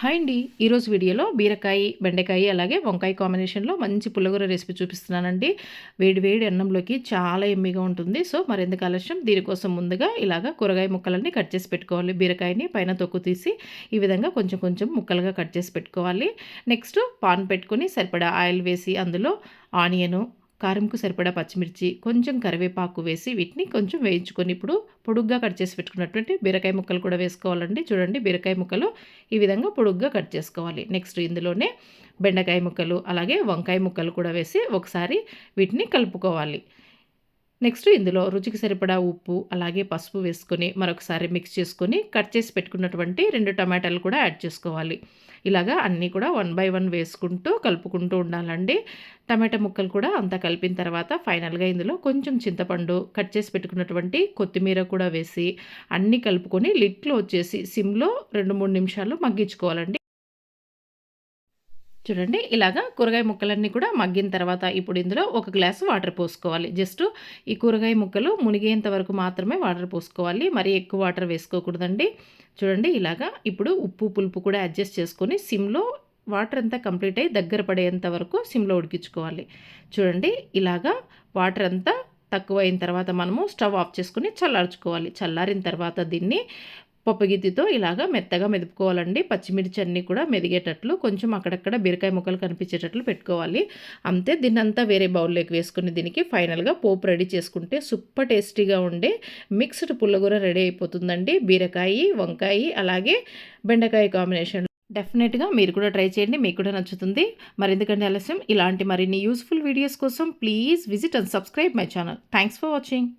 Hi అండి. ఈరోజు వీడియోలో బీరకాయ బెండకాయ అలాగే వంకాయ కాంబినేషన్లో మంచి పుల్లగూర రెసిపీ చూపిస్తున్నానండి. వేడి వేడి అన్నంలోకి చాలా ఎమ్మిగా ఉంటుంది. సో మరెందుకు ఆలస్యం? దీనికోసం ముందుగా ఇలాగ కూరగాయ ముక్కలన్నీ కట్ చేసి పెట్టుకోవాలి. బీరకాయని పైన తొక్కు తీసి ఈ విధంగా కొంచెం కొంచెం ముక్కలుగా కట్ చేసి పెట్టుకోవాలి. నెక్స్ట్ పాన్ పెట్టుకొని సరిపడా ఆయిల్ వేసి అందులో ఆనియను కారంకు సరిపడా పచ్చిమిర్చి కొంచెం కరివేపాకు వేసి వీటిని కొంచెం వేయించుకొని ఇప్పుడు పొడుగ్గా కట్ చేసి పెట్టుకున్నటువంటి బీరకాయ ముక్కలు కూడా వేసుకోవాలండి. చూడండి బీరకాయ ముక్కలు ఈ విధంగా పొడుగ్గా కట్ చేసుకోవాలి. నెక్స్ట్ ఇందులోనే బెండకాయ ముక్కలు అలాగే వంకాయ ముక్కలు కూడా వేసి ఒకసారి వీటిని కలుపుకోవాలి. నెక్స్ట్ ఇందులో రుచికి సరిపడా ఉప్పు అలాగే పసుపు వేసుకొని మరొకసారి మిక్స్ చేసుకొని కట్ చేసి పెట్టుకున్నటువంటి రెండు టమాటాలు కూడా యాడ్ చేసుకోవాలి. ఇలాగా అన్నీ కూడా వన్ బై వన్ వేసుకుంటూ కలుపుకుంటూ ఉండాలండి. టమాటా ముక్కలు కూడా అంతా కలిపిన తర్వాత ఫైనల్గా ఇందులో కొంచెం చింతపండు కట్ చేసి పెట్టుకున్నటువంటి కొత్తిమీర కూడా వేసి అన్నీ కలుపుకొని లిట్లో వచ్చేసి సిమ్లో రెండు మూడు నిమిషాలు మగ్గించుకోవాలండి. చూడండి ఇలాగా కూరగాయ ముక్కలన్నీ కూడా మగ్గిన తర్వాత ఇప్పుడు ఇందులో ఒక గ్లాసు వాటర్ పోసుకోవాలి. జస్ట్ ఈ కూరగాయ ముక్కలు మునిగేంత వరకు మాత్రమే వాటర్ పోసుకోవాలి. మరీ ఎక్కువ వాటర్ వేసుకోకూడదండి. చూడండి ఇలాగా ఇప్పుడు ఉప్పు పులుపు కూడా అడ్జస్ట్ చేసుకొని సిమ్లో వాటర్ అంతా కంప్లీట్ అయ్యి దగ్గర పడేంత వరకు సిమ్లో ఉడికించుకోవాలి. చూడండి ఇలాగా వాటర్ అంతా తక్కువ అయిన తర్వాత మనము స్టవ్ ఆఫ్ చేసుకుని చల్లార్చుకోవాలి. చల్లారిన తర్వాత దీన్ని పప్పుగిత్తితో ఇలాగా మెత్తగా మెదుపుకోవాలండి. పచ్చిమిర్చి అన్నీ కూడా మెదిగేటట్లు కొంచెం అక్కడక్కడ బీరకాయ ముక్కలు కనిపించేటట్లు పెట్టుకోవాలి. అంతే దీన్నంతా వేరే బౌల్లోకి వేసుకుని దీనికి ఫైనల్గా పోపు రెడీ చేసుకుంటే సూపర్ టేస్టీగా ఉండే మిక్స్డ్ పుల్లగూర రెడీ అయిపోతుందండి. బీరకాయ వంకాయ అలాగే బెండకాయ కాంబినేషన్. డెఫినెట్గా మీరు కూడా ట్రై చేయండి మీకు కూడా నచ్చుతుంది. మరి ఎందుకంటే ఆలస్యం? ఇలాంటి మరిన్ని యూస్ఫుల్ వీడియోస్ కోసం please visit and subscribe my channel. Thanks for watching.